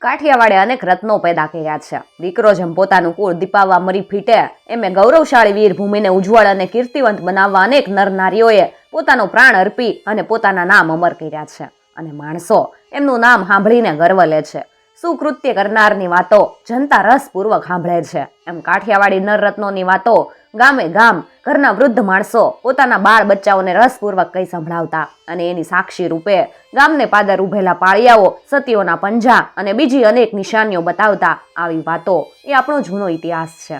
કાઠિયાવાડે અનેક રત્નો પેદા કર્યા છે. દીકરો જેમ પોતાનું કુળ દીપાવવા મરી ફીટે, એમે ગૌરવશાળી વીરભૂમિને ઉજ્જવળ અને કીર્તિવંત બનાવવા અનેક નરનારીઓએ પોતાનો પ્રાણ અર્પી અને પોતાના નામ અમર કર્યા છે. અને માણસો એમનું નામ સાંભળીને ગર્વ લે છે. સુકૃત્ય કરનારની વાતો જનતા રસપૂર્વક સાંભળે છે. એમ કાઠિયાવાડી નર રત્નોની વાતો ગામે ગામ ઘરના વૃદ્ધ માણસો પોતાના બાળ બચ્ચાઓને રસપૂર્વક કહી સંભળાવતા અને એની સાક્ષી રૂપે ગામને પાદર ઉભેલા પાળિયાઓ, સતીઓના પંજા અને બીજી અનેક નિશાનીઓ બતાવતા આવી વાતો એ આપણો જૂનો ઇતિહાસ છે.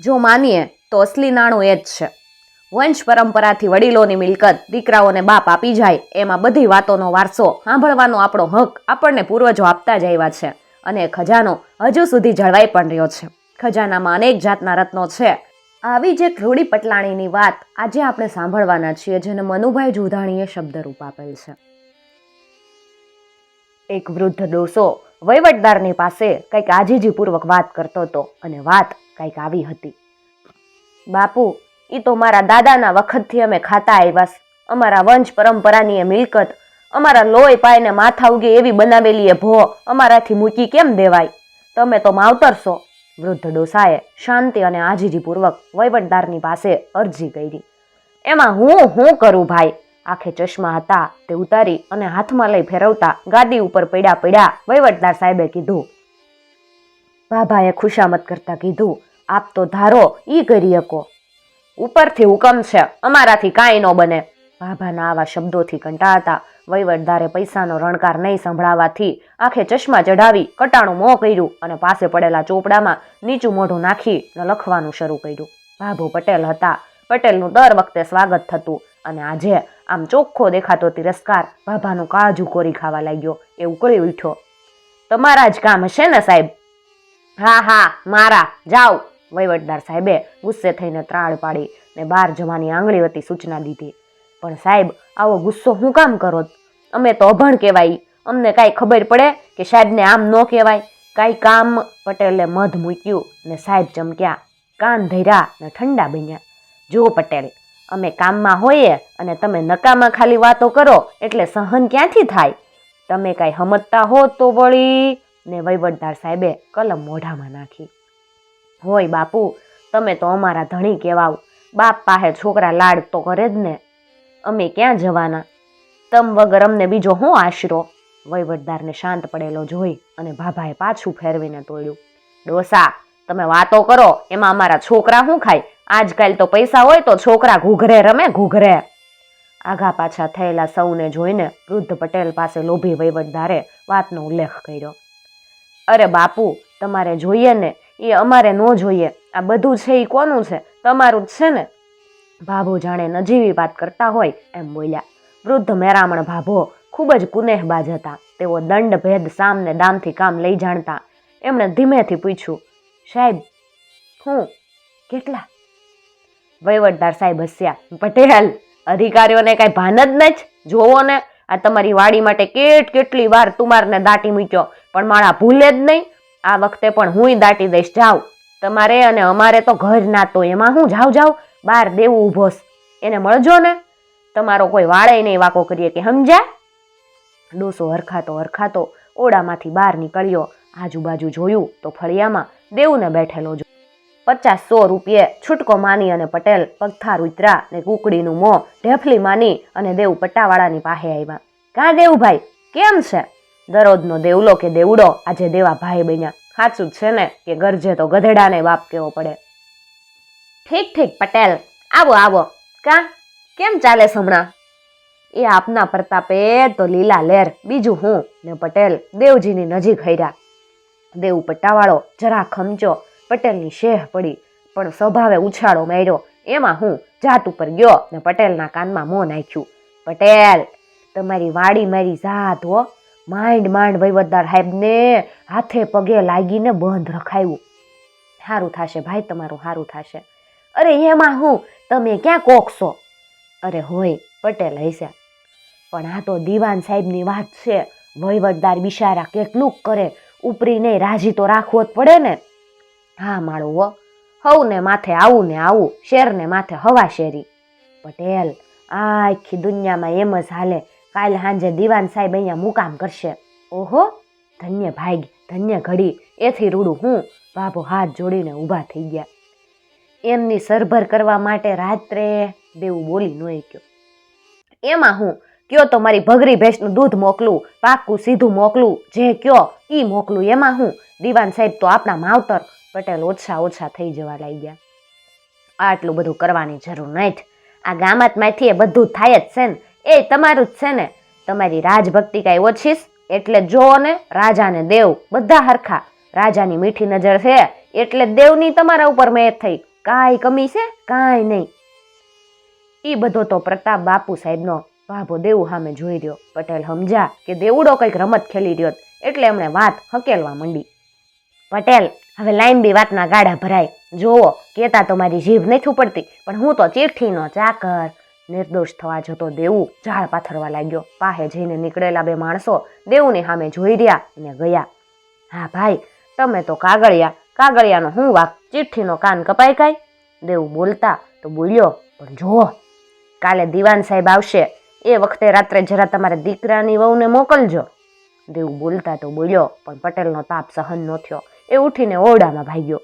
જો માનીએ તો અસલી નાણું એ જ છે. વંશ પરંપરાથી વડીલોની મિલકત દીકરાઓને બાપ આપી જાય એમાં બધી વાતોનો વારસો સાંભળવાનો આપણો હક આપણને પૂર્વજો આપતા જ આવ્યા છે અને ખજાનો હજુ સુધી જળવાઈ પણ રહ્યો છે. ખજાનામાં અનેક જાતના રત્નો છે આવી જે રૂડી પટલાણીની વાત આજે આપણે સાંભળવાના છીએ, જેને મનુભાઈ જોધાણીએ શબ્દરૂપ આપેલ છે. એક વૃદ્ધ ડોસો વહીવટદારની પાસે કંઈક આજીજીપૂર્વક વાત કરતો હતો અને વાત કંઈક આવી હતી. બાપુ એ તો મારા દાદાના વખતથી અમે ખાતા આવ્યા અમારા વંશ પરંપરાની એ મિલકત, અમારા લોહી પાયને માથા ઉગે એવી બનાવેલી એ ભો અમારાથી મૂકી કેમ દેવાય? તમે તો માવતરશો વૃદ્ધ ડોસાએ શાંતિ અને આજીજીપૂર્વક વહીવટદારની પાસે અરજી કરી. એમાં હું હું કરું ભાઈ? આખે ચશ્મા હતા, તે ઉતારી અને હાથમાં લઈ ફેરવતા ગાદી ઉપર પડ્યા પડ્યા વહીવટદાર સાહેબે કીધું, બાબાએ ખુશામત કરતા કીધું, આપ તો ધારો, ઈ કરી શકો. ઉપરથી હુકમ છે, અમારાથી કાંઈ ન બને. બાબાના આવા શબ્દોથી કંટાળતા વહીવટદારે પૈસાનો રણકાર નહીં સંભળાવાથી આંખે ચશ્મા ચઢાવી કટાણું મોં કર્યું અને પાસે પડેલા ચોપડામાં નીચું મોઢું નાખીને લખવાનું શરૂ કર્યું. ભાભો પટેલ હતા. પટેલનું દર વખતે સ્વાગત થતું અને આજે આમ ચોખ્ખો દેખાતો તિરસ્કાર ભાભાનું કાજુ કોરી ખાવા લાગ્યો. એ ઉકળી ઉઠ્યો. તમારા જ કામ હશે ને, સાહેબ? હા હા, મારા. જાઓ. વહીવટદાર સાહેબે ગુસ્સે થઈને ત્રાળ પાડી ને બહાર જવાની આંગળી વતી સૂચના દીધી. પણ સાહેબ, આવો ગુસ્સો હું કામ કરો? અમે તો અભણ કહેવાય. અમને કાંઈ ખબર પડે કે સાહેબને આમ ન કહેવાય. કાંઈ કામ પટેલે મધ મૂક્યું ને સાહેબ ચમક્યા. કાન ધર્યા ને ઠંડા બન્યા. જો પટેલ, અમે કામમાં હોઈએ અને તમે નકામાં ખાલી વાતો કરો એટલે સહન ક્યાંથી થાય? તમે કાંઈ સમજતા હો તો વળી, ને વહીવટદાર સાહેબે કલમ મોઢામાં નાખી. હોય બાપુ, તમે તો અમારા ધણી કહેવાવ. બાપ પાસે છોકરા લાડ તો કરે જ ને. અમે ક્યાં જવાના? તમ વગર અમને બીજો હું આશરો? વહીવટદારને શાંત પડેલો જોઈ અને ભાભાએ પાછું ફેરવીને તોડ્યું. ડોસા, તમે વાતો કરો, એમાં અમારા છોકરા શું ખાય? આજકાલ તો પૈસા હોય તો છોકરા ઘૂઘરે રમે, ઘૂઘરે. આઘા પાછા થયેલા સૌને જોઈને વૃદ્ધ પટેલ પાસે લોભી વહીવટદારે વાતનો ઉલ્લેખ કર્યો. અરે બાપુ, તમારે જોઈએ ને, એ અમારે ન જોઈએ. આ બધું છે એ કોનું છે? તમારું જ છે ને? ભાભો જાણે નજીવી વાત કરતા હોય એમ બોલ્યા. વૃદ્ધ મેરામણ ભાભો ખૂબ જ કુનેહબાજ હતા. તેઓ દંડ, ભેદ સામને દામથી કામ લઈ જાણતા. એમણે ધીમેથી પૂછ્યું, સાહેબ, હું કેટલા? વહીવટદાર સાહેબ હસ્યા, પટેલ, અધિકારીઓને કાંઈ ભાન જ નથી? જોવો ને, આ તમારી વાડી માટે કેટ કેટલી વાર તુમારને દાટી મૂક્યો, પણ મારા ભૂલે જ નહીં. આ વખતે પણ હુંય દાટી દઈશ જાઉં તમારે અને અમારે તો ઘર ના તો એમાં હું જાઉં જાઉં. બહાર દેવું ઊભોસ એને મળજો ને. તમારો કોઈ વાળે નહીં વાકો કરીએ કે સમજ્યા? ડોસો હરખાતો હરખાતો ઓડામાંથી બહાર નીકળ્યો. આજુબાજુ જોયું તો ફળિયામાં દેવને બેઠેલો જો પચાસ સો રૂપિયે છૂટકો માની અને પટેલ પગથાર ઉતરા ને કુકડીનું મોં ઢેફલી માની અને દેવ પટ્ટાવાળાની પાસે આવ્યા. કાં દેવભાઈ? કેમ છે? દરરોજનો દેવલો કે દેવડો આજે દેવા ભાઈ બન્યા. સાચું જ છે ને કે ગરજે તો ગધેડાને બાપ કેવો પડે. ઠીક ઠીક, પટેલ. આવો આવો. કા કેમ ચાલે હમણાં? એ આપના પ્રતાપે તો લીલા લેર બીજું હું ને પટેલ દેવજીની નજીક હૈર્યા. દેવ પટ્ટાવાળો જરા ખમચો, પટેલની શેહ પડી, પણ સ્વભાવે ઉછાળો માર્યો. એમાં હું જાત ઉપર ગયો ને પટેલના કાનમાં મોં નાખ્યું. પટેલ, તમારી વાડી મારી જાત હો. માંડ માંડ વહીવટદાર સાહેબને હાથે પગે લાગીને બંધ રખાયું. સારું થશે ભાઈ, તમારું સારું થશે. અરે એમાં હું, તમે ક્યાં કોકશો? અરે હોય, પટેલ હસ્યા પણ આ તો દીવાન સાહેબની વાત છે. વહીવટદાર બિશારા કેટલુંક કરે. ઉપરી નહીં રાજી તો રાખવો જ પડે ને. હા, માળું હો. હવને માથે આવું ને આવું શેર ને માથે હવા શેરી. પટેલ, આખી દુનિયામાં એમ જ હાલે. કાલ સાંજે દીવાન સાહેબ અહીંયા મુકામ કરશે. ઓહો, ધન્ય ભાગ ધન્ય ઘડી. એથી રૂડું હું. બાબો હાથ જોડીને ઊભા થઈ ગયા. એમની સરભર કરવા માટે રાત્રે દેવું બોલી નોય ગયો એમાં હું, કયો તો મારી ભગરી ભેંસનું દૂધ મોકલું પાકું સીધું મોકલું, જે કયો એ મોકલું. એમાં હું, દિવાન સાહેબ તો આપણા માવતર પટેલ ઓછા ઓછા થઈ જવા લાગ્યા. આટલું બધું કરવાની જરૂર નહીં આ ગામતમાંથી એ બધું થાય જ છે ને, એ તમારું જ છે ને. તમારી રાજભક્તિ કાંઈ ઓછીસ એટલે જો ને, રાજાને દેવ, બધા હરખા. રાજાની મીઠી નજર છે, એટલે દેવની તમારા ઉપર મેં થઈ. કાંઈ કમી છે? કાંઈ નહીં. એ બધો તો પ્રતાપ બાપુ સાહેબનો ભાભો દેવું સામે જોઈ રહ્યો. પટેલ સમજ્યા કે દેવડો કંઈક રમત ખેલી રહ્યો એટલે એમણે વાત હકેલવા માંડી. પટેલ, હવે લાઈન બી વાતના ગાડા ભરાય. જોવો, કેતા તો મારી જીભ નથી ઉપડતી, પણ હું તો ચીઠીનો ચાકર. નિર્દોષ થવા જતો દેવું ઝાડ પાથરવા લાગ્યો. પાહે જઈને નીકળેલા બે માણસો દેવુની સામે જોઈ રહ્યા અને ગયા. હા ભાઈ, તમે તો કાગળિયા. કાગળિયાનો હું વાક? ચિઠ્ઠીનો કાન કપાય કાંઈ? દેવું બોલતા તો બોલ્યો, પણ જુઓ. કાલે દિવાન સાહેબ આવશે. એ વખતે રાત્રે જરા તમારા દીકરાની વહુને મોકલજો. દેવ બોલતા તો બોલ્યો, પણ પટેલનો તાપ સહન ન થયો. એ ઉઠીને ઓરડામાં ભાગ્યો.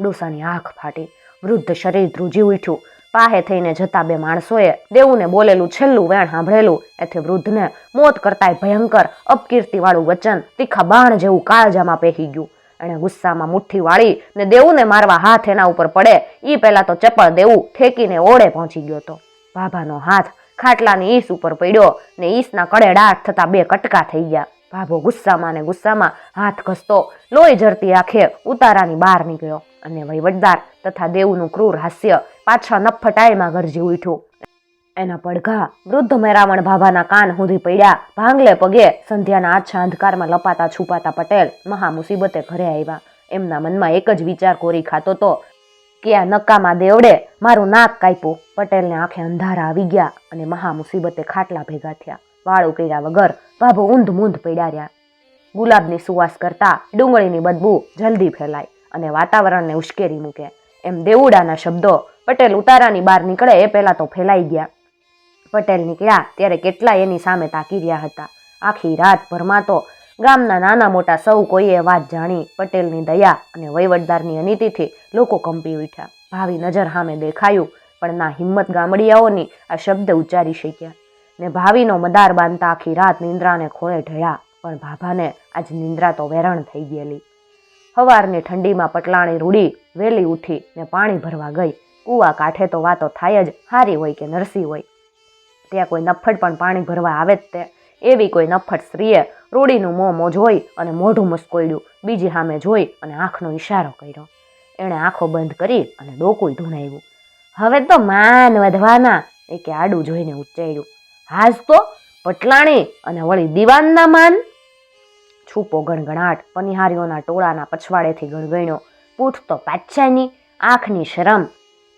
ડોસાની આંખ ફાટી. વૃદ્ધ શરીર ધ્રુજી ઉઠ્યું. પાહે થઈને જતા બે માણસોએ દેવુને બોલેલું, છેલ્લું વેણ સાંભળેલું. એથી વૃદ્ધને મોત કરતાય ભયંકર, અપકીર્તિવાળું વચન તીખા બાણ જેવું કાળજામાં પહેરી ગયું. એણે ગુસ્સામાં મુઠ્ઠી વાળી ને દેવુને મારવા હાથ એના ઉપર પડે. એ પહેલાં તો ચપળ દેવું ઠેકીને ઓળે પહોંચી ગયો તો ભાભાનો હાથ ખાટલાની ઈસ ઉપર પડ્યો ને ઈસના કડે ડાટ થતા બે કટકા થઈ ગયા. ભાભો ગુસ્સામાં ને ગુસ્સામાં હાથ ઘસતો, લોહી જરતી આંખે ઉતારાની બહાર નીકળ્યો અને વહીવટદાર તથા દેવનું ક્રૂર હાસ્ય પાછા નફટાઈમાં ગરજી ઉઠ્યું. એના પડઘા વૃદ્ધ મેરામણ ભાભાના કાન સુધી પડ્યા. ભાંગલે પગે સંધ્યાના આછા અંધકારમાં લપાતા છુપાતા પટેલ મહા મુસીબતે ઘરે આવ્યા. એમના મનમાં એક જ વિચાર કોરી ખાતો તો કે આ નકામા દેવડે મારું નાક કાપ્યું. પટેલને આંખે અંધારા આવી ગયા અને મહા ખાટલા ભેગા થયા. વાળું કર્યા વગર ભાભો ઊંધ મૂંધ પડ્યા રહ્યા. ગુલાબની સુવાસ કરતા ડુંગળીની બદબુ જલ્દી ફેલાય અને વાતાવરણને ઉશ્કેરી મૂકે. એમ દેવુડાના શબ્દો પટેલ ઉતારાની બહાર નીકળે એ પહેલાં તો ફેલાઈ ગયા. પટેલ નીકળ્યા ત્યારે કેટલા એની સામે તાકી રહ્યા હતા. આખી રાત ભરમાં તો ગામના નાના મોટા સૌ કોઈએ વાત જાણી. પટેલની દયા અને વહીવટદારની અનીતિથી લોકો કંપી ઉઠ્યા. ભાવી નજર સામે દેખાયું, પણ ના હિંમત ગામડિયાઓની આ શબ્દ ઉચ્ચારી શક્યા. ને ભાવીનો મદાર બાંધતા આખી રાત નિંદ્રાને ખોળે ઢળ્યા, પણ ભાભાને આજ નિંદ્રા તો વેરણ થઈ ગયેલી. સવારની ઠંડીમાં પટલાણી રૂડી વેલી ઉઠી ને પાણી ભરવા ગઈ. કૂવા કાંઠે તો વાતો થાય જ, હારી હોય કે નરસી હોય. ત્યાં કોઈ નફ્ફટ પણ પાણી ભરવા આવે જ તે. એવી કોઈ નફ્ફટ સ્ત્રીએ રૂડીનું મોં મો જોઈ અને મોઢું મસ્કોડ્યું બીજી સામે જોઈ અને આંખનો ઈશારો કર્યો. એણે આંખો બંધ કરી અને ડોકું ધૂણાવ્યું. હવે તો માન વધવાના, એ કે આડું જોઈને ઉચ્ચાર્યું. હાજ તો પટલાણી અને વળી દિવાનના માન? છૂપો ગણગણાટ, પનિહારીઓના ટોળાના પછવાડેથી ગણગણ્યો. પૂઠ તો પાછાની આંખની શરમ.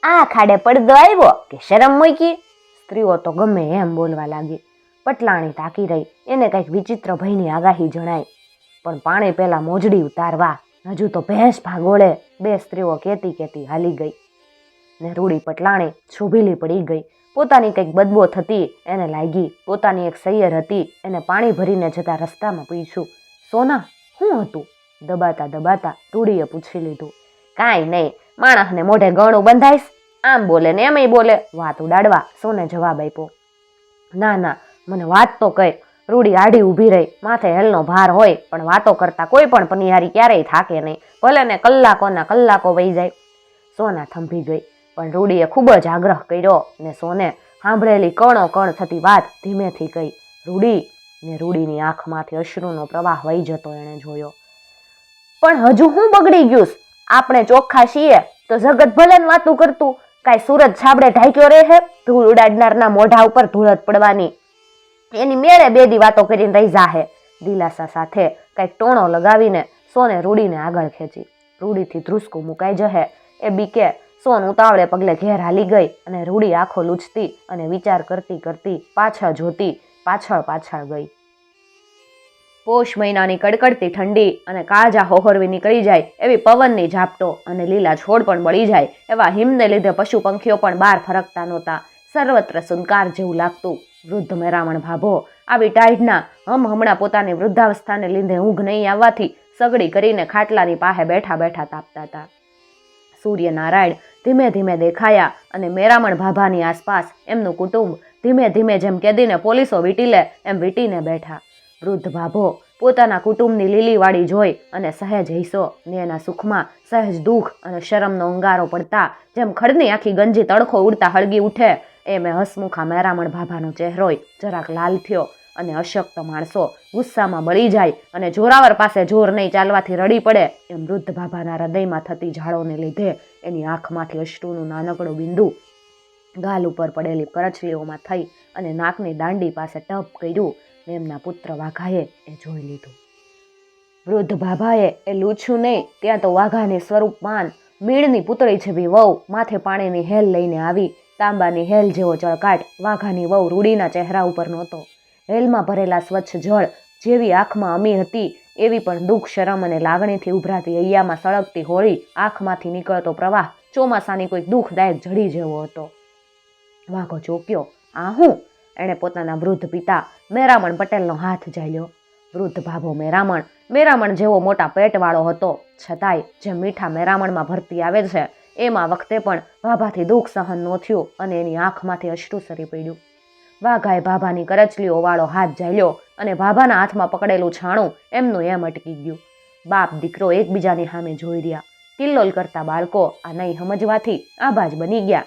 આ ખાડે પડદો આવ્યો કે શરમ મૂકી? સ્ત્રીઓ તો ગમે એમ બોલવા લાગી. પટલાણી તાકી રહી. એને કંઈક વિચિત્ર ભયની આગાહી જણાય પણ પાણી પહેલાં મોજડી ઉતારવા. હજુ તો ભેંસ ભાગોળે. બે સ્ત્રીઓ કેતી કેતી હાલી ગઈ. ને રૂડી પટલાણી શોભીલી પડી ગઈ. પોતાની કંઈક બદબો થતી એને લાગી. પોતાની એક સૈયર હતી. એને પાણી ભરીને જતા રસ્તામાં પૂછ્યું, સોના શું હતું? દબાતા દબાતા રૂડીએ પૂછી લીધું, કાંઈ નહીં. માણસને મોઢે ગણું બંધાઈશ. આમ બોલે ને એમય બોલે. વાત ઉડાડવા સોને જવાબ આપ્યો, ના ના. મને વાત તો કઈ. રૂડી આડી ઊભી રહી. માથે હેલનો ભાર હોય, પણ વાતો કરતા કોઈ પણ પનિહારી ક્યારેય થાકે નહીં. ભલે ને કલાકોના કલાકો વહી જાય. સોના થંભી ગઈ, પણ રૂડીએ ખૂબ જ આગ્રહ કર્યો ને સોને સાંભળેલી કણો કણ થતી વાત ધીમેથી કહી. રૂડી, ને રૂડીની આંખમાંથી અશ્રુનો પ્રવાહ વહી જતો એણે જોયો. પણ હજુ હું બગડી ગયું આપણે ચોખ્ખા છીએ, તો જગત ભલે વાતું કરતું, કાંઈ સુરત છાબડે ઢાંક્યો રહે ધૂળ ઉડાડનારના મોઢા ઉપર ધૂળત પડવાની. એની મેળે બે દી વાતો કરીને રહી જાહે. દિલાસા સાથે કંઈક ટોણો લગાવીને સોને રૂડીને આગળ ખેંચી. રૂડીથી ધ્રુસકું મુકાઈ જહે. એ બીકે સોન ઉતાવળે પગલે ઘેર હાલી ગઈ અને રૂડી આંખો લૂછતી અને વિચાર કરતી કરતી પાછળ જોતી પાછળ પાછળ ગઈ. પોષ મહિનાની કડકડતી ઠંડી અને કાળજા હોહરવી નીકળી જાય એવી પવનની ઝાપટો અને લીલા છોડ પણ બળી જાય એવા હિમને લીધે પશુ પંખીઓ પણ બહાર ફરકતા નહોતા. સર્વત્ર સુનકાર જેવું લાગતું. વૃદ્ધ મેરામણ ભાભો આવી ટાઈડના હમ હમણાં પોતાની વૃદ્ધાવસ્થાને લીધે ઊંઘ નહીં આવવાથી સગડી કરીને ખાટલાની પાસે બેઠા બેઠા તાપતા હતા. સૂર્યનારાયણ ધીમે ધીમે દેખાયા અને મેરામણ ભાભાની આસપાસ એમનું કુટુંબ ધીમે ધીમે જેમ કેદીને પોલીસો વીટી લે એમ વીટીને બેઠા. વૃદ્ધ ભાભો પોતાના કુટુંબની લીલીવાળી જોઈ અને સહેજ હિસ્સો ને એના સુખમાં સહેજ દુઃખ અને શરમનો અંગારો પડતા જેમ ખડની આખી ગંજી તડખો ઉડતા હળગી ઉઠે એમ મેં હસમુખા મેરામણ ભાભાનો ચહેરોય જરાક લાલ થયો અને અશક્ત માણસો ગુસ્સામાં બળી જાય અને જોરાવર પાસે જોર નહીં ચાલવાથી રડી પડે એમ વૃદ્ધ ભાભાના હૃદયમાં થતી ઝાળોને લીધે એની આંખમાંથી અશ્રુનું નાનકડું બિંદુ ગાલ ઉપર પડેલી કરચલીઓમાં થઈ અને નાકની દાંડી પાસે ટપ કર્યું એમના પુત્ર વાઘાએ એ જોઈ લીધું. વૃદ્ધ ભાભાએ એ લૂછ્યું નહીં, ત્યાં તો વાઘાની સ્વરૂપમાન, મીણની પુતળી જેવી વહુ માથે પાણીની હેલ લઈને આવી તાંબાની હેલ જેવો ચળકાટ વાઘાની વહુ રૂડીના ચહેરા ઉપર નહોતો. હેલમાં ભરેલા સ્વચ્છ જળ જેવી આંખમાં અમી હતી, એવી પણ દુઃખ, શરમ અને લાગણીથી ઉભરાતી હૈયામાં સળગતી હોળી આંખમાંથી નીકળતો પ્રવાહ ચોમાસાની કોઈ દુઃખદાયક જડી જેવો હતો. વાઘો ચોક્યો, આ હું? એણે પોતાના વૃદ્ધ પિતા મેરામણ પટેલનો હાથ ઝાલ્યો. વૃદ્ધ ભાભો મેરામણ મેરામણ જેવો મોટા પેટવાળો હતો. છતાંય જે મીઠા મેરામણમાં ભરતી આવે છે એમાં વખતે પણ ભાભાથી દુઃખ સહન ન થયું અને એની આંખમાંથી અશ્રુ સરી પડ્યું. વાઘાએ ભાભાની કરચલીઓ વાળો હાથ ઝાલ્યો અને ભાભાના હાથમાં પકડેલું છાણું એમનું એમ અટકી ગયું. બાપ દીકરો એકબીજાની સામે જોઈ રહ્યા. કિલ્લોલ કરતા બાળકો આ નહીં સમજવાથી આભાજ બની ગયા.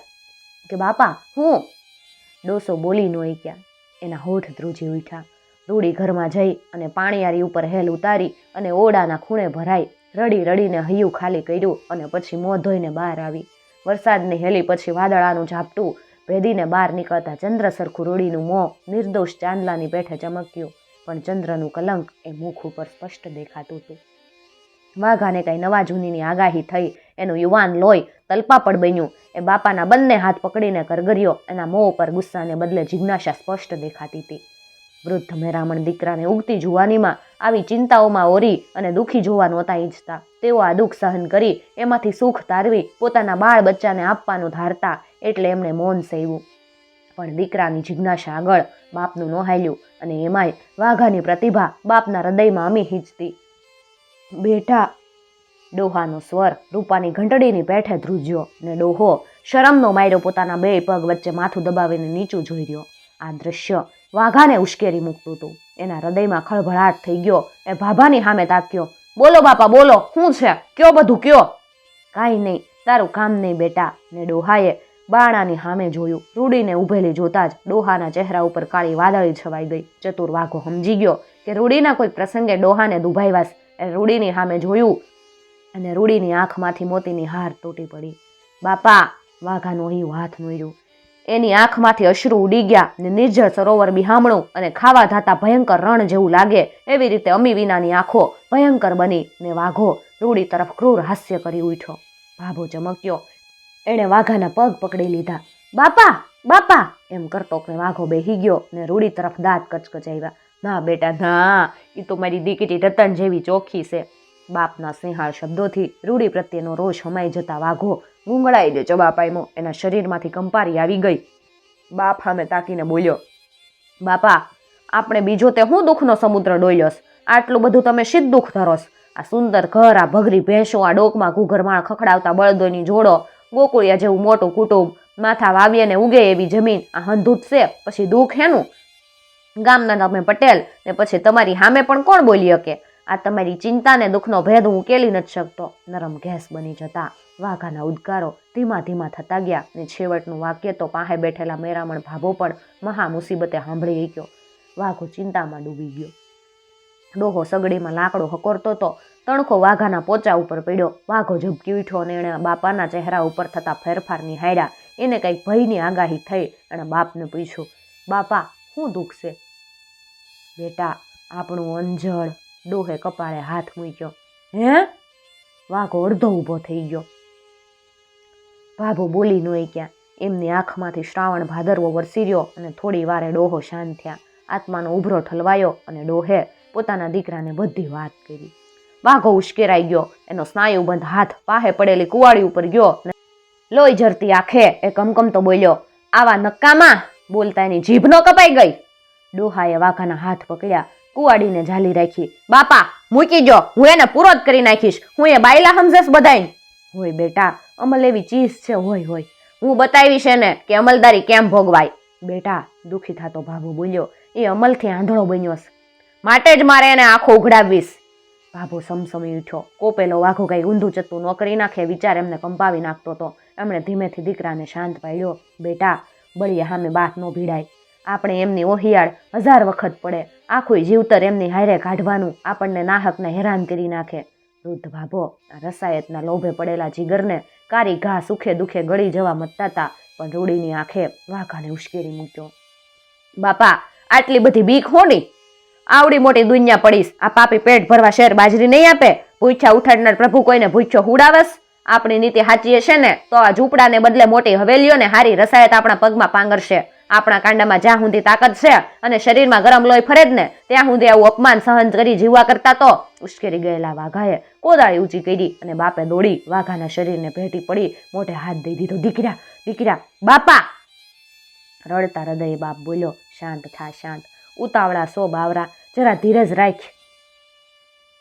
કે બાપા, હું? ડોસો બોલી ન ગયા એના હોઠ ધ્રુજી ઉઠ્યા. રૂડી ઘરમાં જઈ અને પાણીયારી ઉપર હેલ ઉતારી અને ઓડાના ખૂણે ભરાઈ રડી રડીને હૈયું ખાલી કર્યું અને પછી મોં ધોઈને બહાર આવી. વરસાદની હેલી પછી વાદળાનું ઝાપટું ભેદીને બહાર નીકળતા ચંદ્ર સરખું રૂડીનું મોં નિર્દોષ ચાંદલાની પેઠે ચમક્યું, પણ ચંદ્રનું કલંક એ મુખ ઉપર સ્પષ્ટ દેખાતું હતું. વાઘાને કાંઈ નવા જૂનીની આગાહી થઈ, એનું યુવાન લોહી તલપાપડ બન્યું. એ બાપાના બંને હાથ પકડીને કરગર્યો, એના મોં ઉપર ગુસ્સાને બદલે જિજ્ઞાસા સ્પષ્ટ દેખાતી હતી. વૃદ્ધ મેરામણ દીકરાને ઉગતી જુવાનીમાં આવી ચિંતાઓમાં ઓરી અને દુઃખી જોવા નહોતા ઈચ્છતા તેઓ આ દુઃખ સહન કરી એમાંથી સુખ તારવી પોતાના બાળ બચ્ચાને આપવાનું ધારતા એટલે એમણે મૌન સેવ્યું. પણ દીકરાની જિજ્ઞાસા આગળ બાપનું નોહાલ્યું અને એમાંય વાઘાની પ્રતિભા બાપના હૃદયમાં અમી હિંચતી. બેટા, ડોહાનો સ્વર રૂપાની ઘંટડીની પેઠે ધ્રુજ્યો ને ડોહો શરમનો માર્યો પોતાના બે પગ વચ્ચે માથું દબાવીને નીચું જોઈ રહ્યો. આ દ્રશ્ય વાઘાને ઉશ્કેરી મૂકતું હતું. એના હૃદયમાં ખળભળાટ થઈ ગયો. એ ભાભાની સામે તાક્યો, બોલો બાપા, બોલો, શું છે? કયો બધું, કયો? કાંઈ નહીં, તારું કામ નહીં બેટા, ને ડોહાએ બાણાની સામે જોયું. રૂડીને ઊભેલી જોતા જ ડોહાના ચહેરા ઉપર કાળી વાદળી છવાઈ ગઈ. ચતુર વાઘો સમજી ગયો કે રૂડીના કોઈ પ્રસંગે ડોહાને દુભાઈવાસ. એ રૂડીની સામે જોયું અને રૂડીની આંખમાંથી મોતીની હાર તૂટી પડી. બાપા, વાઘાનું અહીં હાથ નોર્યું એની આંખમાંથી અશ્રુ ઉડી ગયા નિર્જળ સરોવર બિહામણું અને ખાવા ધાતા ભયંકર રણ જેવું લાગે, એવી રીતે અમી વિનાની આંખો ભયંકર બની ને વાઘો રૂડી તરફ ક્રૂર હાસ્ય કરી ઉઠ્યો. ભાભો ચમક્યો. એણે વાઘાના પગ પકડી લીધા. બાપા બાપા, એમ કરતો કે વાઘો બેહી ગયો ને રૂડી તરફ દાંત કચકચાવ્યા. ના બેટા, ના એ તો મારી દીકરી રતન જેવી ચોખ્ખી છે. બાપના સિંહાળ શબ્દોથી રૂડી પ્રત્યેનો રોષ હમાઈ જતા વાઘો ગુંગળાઈ દે ચબા પામ્યો એના શરીરમાંથી કંપારી આવી ગઈ. બાપ સામે તાકીને બોલ્યો, બાપા, આપણે બીજો તે હું દુઃખનો સમુદ્ર ડોલ્યોસ આટલું બધું તમે શીત દુઃખ ધરોસ આ સુંદર ઘર, આ ભગરી ભેંસો, આ ડોકમાં ઘૂઘરમાળ ખખડાવતા બળદોની જોડો, ગોકુળિયા જેવું મોટું કુટુંબ, માથા વાવીએ ને ઉગે એવી જમીન, આ હંધૂત છે, પછી દુઃખ હેનું? ગામના તમે પટેલ, ને પછી તમારી સામે પણ કોણ બોલી શકે? આ તમારી ચિંતા ને દુઃખનો ભેદ હું ઉકેલી નથી શકતો. નરમ ગેસ બની જતા વાઘાના ઉદ્ગારો ધીમા ધીમા થતા ગયા ને છેવટનું વાક્ય તો પાસે બેઠેલા મેરામણ ભાભો પણ મહા મુસીબતે સાંભળી ગયો વાઘો ચિંતામાં ડૂબી ગયો. ડોહો સગડીમાં લાકડો હકોરતો તો તણખો વાઘાના પોચા ઉપર પડ્યો. વાઘો ઝબકી ઉઠ્યો અને એણે બાપાના ચહેરા ઉપર થતા ફેરફાર નિહાળ્યા. એને કંઈક ભયની આગાહી થઈ એણે બાપને પૂછ્યું, બાપા શું દુઃખ બેટા, આપણું અંજળ ડોહે કપાળે હાથ મૂક્યો. હે? વાઘો અડધો ઊભો થઈ ગયો. ભાભો બોલી નોઈ ક્યાં એમની આંખમાંથી શ્રાવણ ભાદરવો વરસી રહ્યો અને થોડી વારે ડોહો શાંત થયા. આત્માનો ઉભરો ઠલવાયો અને ડોહે પોતાના દીકરાને બધી વાત કરી. વાઘો ઉશ્કેરાઈ ગયો. એનો સ્નાયુબંધ હાથ પાહે પડેલી કુવાડી ઉપર ગયો ને લોહી જરતી આંખે એ કમકમતો બોલ્યો, આવા નક્કામાં બોલતા એની જીભ નો કપાઈ ગઈ. ડોહાએ વાઘાના હાથ પકડ્યા. કુવાડીને ઝાલી રાખી. બાપા, મૂકી જો હું એને પૂરો જ કરી નાખીશ. હું એ બાયલા સમજેશ બધાય હોય બેટા, અમલ એવી ચીજ છે. હોય હોય. હું બતાવીશ એને કે અમલદારી કેમ ભોગવાય. બેટા, દુઃખી થતો ભાભો બોલ્યો. એ અમલથી આંધળો બન્યો માટે જ મારે એને આંખો ઉઘડાવીશ. ભાભો સમસમી ઉઠ્યો. કોપેલો વાઘો કઈ ઊંધું ચત્તું ન કરી નાખે, વિચાર એમને કંપાવી નાખતો હતો એમણે ધીમેથી દીકરાને શાંત પાડ્યો. બેટા બળીએ સામે બાત ન ભીડાય. આપણે એમની ઓહિયાળ હજાર વખત પડે. આખું જીવતર એમની હારે કાઢવાનું આપણને નાહકને હેરાન કરી નાખે. વૃદ્ધ ભાભો રસાયતના લોભે પડેલા જીગરને કારી ઘા સુખે દુખે ગળી જવા મતતા હતા પણ રૂડીની આંખે વાઘાને ઉશ્કેરી મૂક્યો. બાપા, આટલી બધી બીક હોની? આવડી મોટી દુનિયા પડીશ. આ પાપી પેટ ભરવા શેર બાજરી નહીં આપે? ભૂખ્યા ઉઠાડનાર પ્રભુ કોઈને ભૂખ્યો હુડાવસ? આપણી નીતિ સાચી હશે ને, તો આ ઝૂંપડાને બદલે મોટી હવેલીઓ ને હારી રસાયત આપણા પગમાં પાંગરશે. આપણા કાંડામાં જ્યાં સુધી તાકાત છે અને શરીરમાં ગરમ લોહી ફરે જ ને, ત્યાં સુધી આવું અપમાન સહન કરી જીવવા કરતા તો ઉશ્કેરી ગયેલા વાઘાએ કોદાળી ઊંચી કરી અને બાપે દોડી વાઘાના શરીરને ભેટી પડી, મોઢે હાથ દઈ દીધો, દીકરા દીકરા, બાપા! રડતા હૃદયે બાપ બોલ્યો, શાંત થા, શાંત. ઉતાવળા સો બાવરા. જરા ધીરજ રાખ.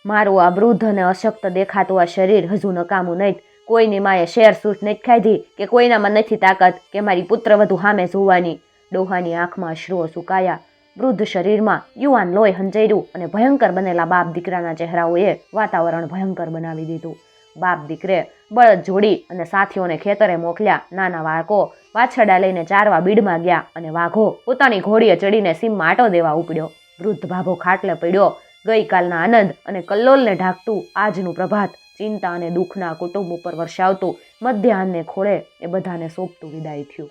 મારું આ વૃદ્ધ અને અશક્ત દેખાતું આ શરીર હજુ નકામું નહીં. કોઈની માએ શેર સૂટ નથી ખાધી કે કોઈનામાં નથી તાકાત કે મારી પુત્ર વધુ સામે જોવાની. ડોહાની આંખમાં અશ્રુઓ સુકાયા. વૃદ્ધ શરીરમાં યુવાન લોહી હંજેર્યું અને ભયંકર બનેલા બાપ દીકરાના ચહેરાઓએ વાતાવરણ ભયંકર બનાવી દીધું. બાપ દીકરે બળદ જોડી અને સાથીઓને ખેતરે મોકલ્યા. નાના વાળકો વાછરડા લઈને ચારવા બીડમાં ગયા અને વાઘો પોતાની ઘોડીએ ચડીને સીમમાં આટો દેવા ઉપડ્યો. વૃદ્ધ ભાભો ખાટલે પડ્યો. ગઈકાલના આનંદ અને કલ્લોલને ઢાંકતું આજનું પ્રભાત ચિંતા અને દુઃખના કુટુંબ ઉપર વર્ષાવતું મધ્યાહનને ખોળે એ બધાને સોંપતું વિદાય થયું.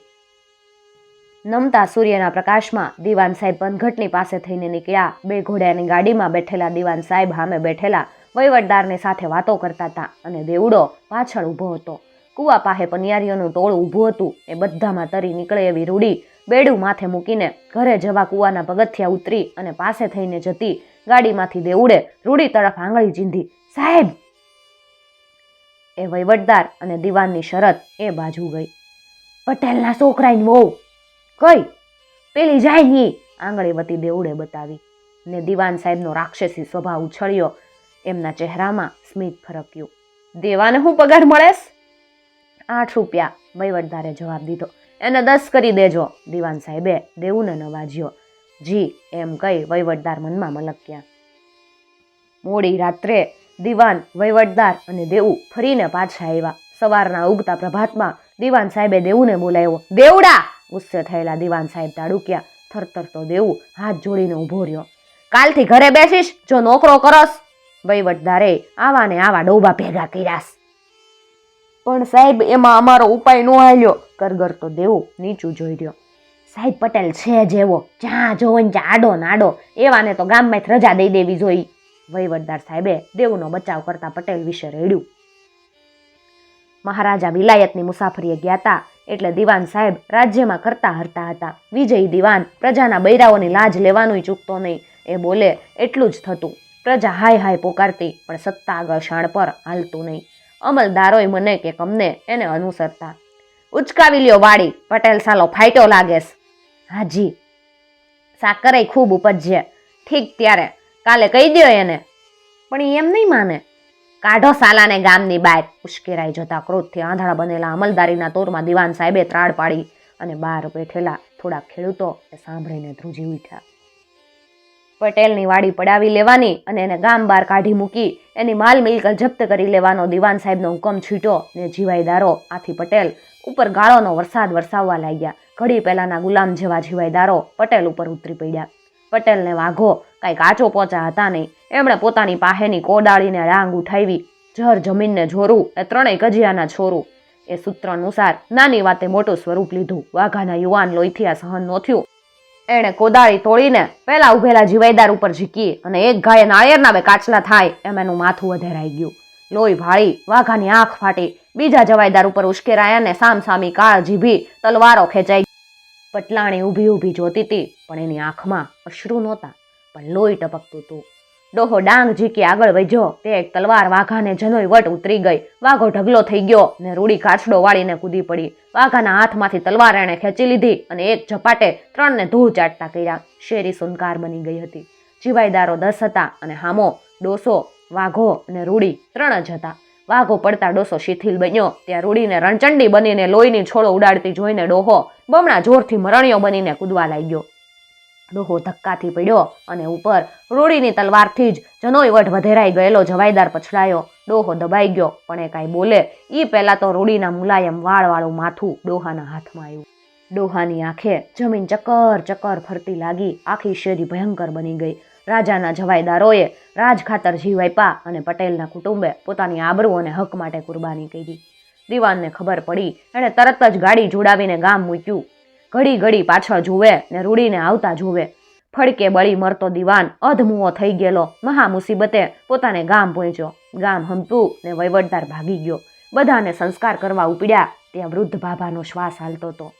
નમતા સૂર્યના પ્રકાશમાં દીવાન સાહેબ પનઘટની પાસે થઈને નીકળ્યા. બે ઘોડાની ગાડીમાં બેઠેલા દીવાન સાહેબ સામે બેઠેલા વહીવટદારની સાથે વાતો કરતા હતા અને દેવડો પાછળ ઊભો હતો. કુવા પાસે પનિયારીઓનું ટોળું ઊભું હતું. એ બધામાં તરી નીકળે એવી રૂડી બેડું માથે મૂકીને ઘરે જવા કુવાના પગથિયા ઉતરી અને પાસે થઈને જતી ગાડીમાંથી દેવડે રૂડી તરફ આંગળી ચીંધી, સાહેબ! એ વહીવટદાર અને દીવાનની શરત એ બાજુ ગઈ. પટેલના છોકરાની વહુ કઈ? પેલી જાય ની આંગળી વતી દેવડે બતાવી. ને દિવાન સાહેબનો રાક્ષસી સ્વભાવ ઉછળ્યો. એમના ચહેરામાં સ્મિત ફરક્યું. દેવાને હું પગાર મળેશ? આઠ રૂપિયા. વહીવટદારે જવાબ દીધો. એને દસ કરી દેજો. દિવાન સાહેબે દેવુને નવાજ્યો. જી, એમ કહી વહીવટદાર મનમાં મલક્યા. મોડી રાત્રે દીવાન, વહીવટદાર અને દેવું ફરીને પાછા આવ્યા. સવારના ઉગતા પ્રભાતમાં દીવાન સાહેબે દેવુને બોલાવ્યો. દેવડા! ગુસ્સે થયેલા દિવાન સાહેબ તાડુક્યા થરતરતો દેવું, હાથ જોડીને ઊભો રહ્યો. કાલથી ઘરે બેસીશ, જો નોકરો કરસ. વહીવટદારે આવા ને આવા ડોબા ભેગા કર્યાસ પણ સાહેબ, એમાં અમારો ઉપાય નો હાલ્યો. કરગરતો દેવું નીચું જોઈ રહ્યો. સાહેબ પટેલ છે જેવો, જ્યાં જોવો ને આડો નાડો એવાને તો ગામમાં રજા દઈ દેવી જોઈ. વહીવટદાર સાહેબે દેવનો બચાવ કરતા પટેલ વિશે રેડ્યું. મહારાજા વિલાયતની મુસાફરીએ ગયા હતા એટલે દિવાન સાહેબ રાજ્યમાં કરતા હરતા હતા. વિજય દિવાન પ્રજાના બૈરાઓની લાજ લેવાનુંય ચૂકતો નહીં. એ બોલે, એટલું જ થતું. પ્રજા હાય હાય પોકારતી, પણ સત્તા આગળ પર હાલતું નહીં. અમલદારોય મને કે કમને એને અનુસરતા. ઉચકાવી લ્યો વાડી, પટેલ સાલો ફાઈટો લાગેસ હાજી. સાકરે ખૂબ ઉપજ્ય. ઠીક ત્યારે. કાલે કહી દ્યો એને. પણ એમ નહીં માને. કાઢો સાલાને ગામની બહાર ઉશ્કેરાઈ જતા ક્રોધથી આંધળા બનેલા અમલદારીના તોરમાં દિવાન સાહેબે ત્રાડ પાડી અને બહાર બેઠેલા થોડા ખેડૂતો એ સાંભળીને ધ્રુજી ઉઠ્યા. પટેલની વાડી પડાવી લેવાની અને એને ગામ બહાર કાઢી મૂકી એની માલ મિલકત જપ્ત કરી લેવાનો દિવાન સાહેબનો હુકમ છીટો ને જીવાયદારો આથી પટેલ ઉપર ગાળોનો વરસાદ વરસાવવા લાગ્યા. ઘડી પહેલાના ગુલામ જેવા જીવાયદારો પટેલ ઉપર ઉતરી પડ્યા. પટેલને વાઘો કાંઈ કાચો પોચા હતા નહીં. એમણે પોતાની પાસેની કોદાળીને રાંગ ઉઠાવી જર જમીનને જોરું એ ત્રણેય ગજિયાના છોરું. એ સૂત્ર અનુસાર નાની વાતે મોટું સ્વરૂપ લીધું. વાઘાના યુવાન લોહીથી આ સહન ન થયું. એણે કોદાળી તોડીને પહેલા ઉભેલા જીવાઈદાર ઉપર ઝીકી અને એક ગાયે નાળિયેરના બે કાચલા થાય એમ એનું માથું વધેરાઈ ગયું. લોહી ભાળી વાઘાની આંખ ફાટી. બીજા જવાયદાર ઉપર ઉશ્કેરાયા ને સામસામી કાળ જીભી તલવારો ખેંચાઈ પટલાણી ઊભી ઊભી જોતી હતી પણ એની આંખમાં અશ્રુ નહોતા, પણ લોહી ટપકતું હતું ડોહો ડાંગ ઝીકી આગળ વધ્યો, તે એક તલવાર વાઘાને જનોય વટ ઉતરી ગઈ. વાઘો ઢગલો થઈ ગયો ને રૂડી કાચડો વાળીને કૂદી પડી. વાઘાના હાથમાંથી તલવાર એણે ખેંચી લીધી અને એક ઝપાટે ત્રણને ધૂળ ચાટતા કર્યા. શેરી સુનકાર બની ગઈ હતી. જીવાયદારો દસ હતા અને હામો, ડોસો, વાઘો અને રૂડી ત્રણ જ હતા. વાઘો પડતા ડોસો શિથિલ બન્યો. ત્યાં રૂડીને રણચંડી બનીને લોહીની છોડો ઉડાડતી જોઈને ડોહો બમણા જોરથી મરણિયો બનીને કૂદવા લાગ્યો. ડોહો ધક્કાથી પડ્યો અને ઉપર રૂડીની તલવારથી જ જનોય વટ વધેરાઈ ગયેલો જવાઈદાર પછડાયો. ડોહો દબાઈ ગયો, પણ એ કાંઈ બોલે. ઈ પહેલા તો રૂડીના મુલાયમ વાળવાળું માથું ડોહાના હાથમાં આવ્યું. ડોહાની આંખે જમીન ચક્કર ચક્કર ફરતી લાગી. આખી શેરી ભયંકર બની ગઈ. રાજાના જવાઈદારોએ રાજખાતર જીવ આપ્યા અને પટેલના કુટુંબે પોતાની આબરૂ અને હક માટે કુરબાની કરી. દિવાનને ખબર પડી, એણે તરત જ ગાડી જોડાવીને ગામ મૂક્યું. ઘડી ઘડી પાછળ જુએ ને રૂડીને આવતા જુએ. ફડકે બળી મરતો દીવાન અધમુઓ થઈ ગયેલો. મહા મુસીબતે પોતાને ગામ પહોંચ્યો. ગામ હમતું ને વહીવટદાર ભાગી ગયો. બધાને સંસ્કાર કરવા ઉપડ્યા. ત્યાં વૃદ્ધ ભાભાનો શ્વાસ હાલતો હતો.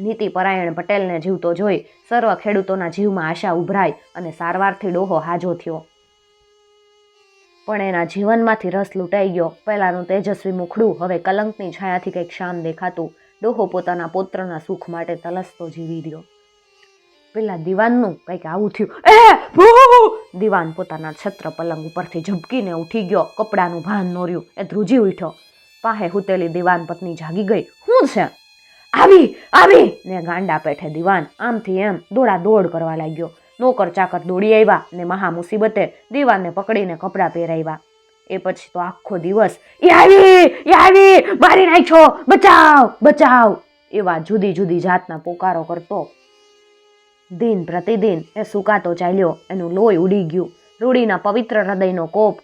નીતિપરાયણ પટેલને જીવતો જોઈ સર્વ ખેડૂતોના જીવમાં આશા ઉભરાઈ અને સારવારથી ડોહો હાજો થયો. પણ એના જીવનમાંથી રસ લૂંટાઈ ગયો. પહેલાનું તેજસ્વી મુખડું હવે કલંકની છાયાથી કંઈક શામ દેખાતું. ડોહો પોતાના પુત્રના સુખ માટે તલસતો જીવી રહ્યો. પેલા દીવાનનું કંઈક આવું થયું. એ દીવાન પોતાના છત્ર પલંગ ઉપરથી ઝબકીને ઉઠી ગયો. કપડાનું ભાન નોર્યું એ ધ્રુજી ઉઠ્યો. પાહે હુતેલી દીવાન પત્ની જાગી ગઈ. શું છે? આવી આવી. ને ગાંડા પેઠે દીવાન આમથી એમ દોડા દોડ કરવા લાગ્યો. નોકર ચાકર દોડી આવ્યા ને મહા મુસીબતે દિવાનને પકડીને કપડાં પહેરાવ્યા. એ પછી તો આખો દિવસ, એ આવી, એ મારી નાખ્યો બચાવ બચાવ. એવા જુદી જુદી જાતના પોકારો કરતો. દિન પ્રતિદિન એ સુકાતો ચાલ્યો, એનું લોહી ઉડી ગયું. રૂડીના પવિત્ર હૃદયનો કોપ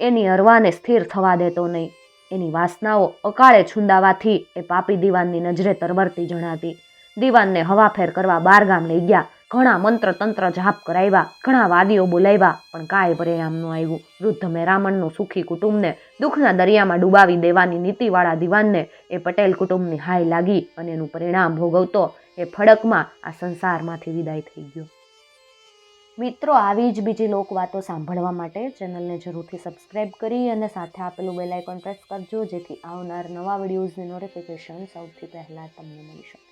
એની અરવાને સ્થિર થવા દેતો નહીં. એની વાસનાઓ અકાળે છુંદાવાથી એ પાપી દીવાનની નજરે તરવરતી જણાતી. દીવાનને હવાફેર કરવા બારગામ લઈ ગયા. ઘણા મંત્ર તંત્ર જાપ કરાવ્યા, ઘણા વાદીઓ બોલાવ્યા, પણ કાંઈ પરિણામનું આવ્યું. વૃદ્ધ મેરામણનું સુખી કુટુંબને દુઃખના દરિયામાં ડૂબાવી દેવાની નીતિવાળા દીવાનને એ પટેલ કુટુંબની હાય લાગી અને એનું પરિણામ ભોગવતો એ ફડકમાં આ સંસારમાંથી વિદાય થઈ ગયો. મિત્રો, આવી જ બીજી લોકવાતો સાંભળવા માટે ચેનલને જરૂરથી સબસ્ક્રાઇબ કરી અને સાથે આપેલું બેલ આઇકોન પ્રેસ કરજો, જેથી આવનાર નવા વિડીયોઝની નોટિફિકેશન સૌથી પહેલાં તમને મળી શકે.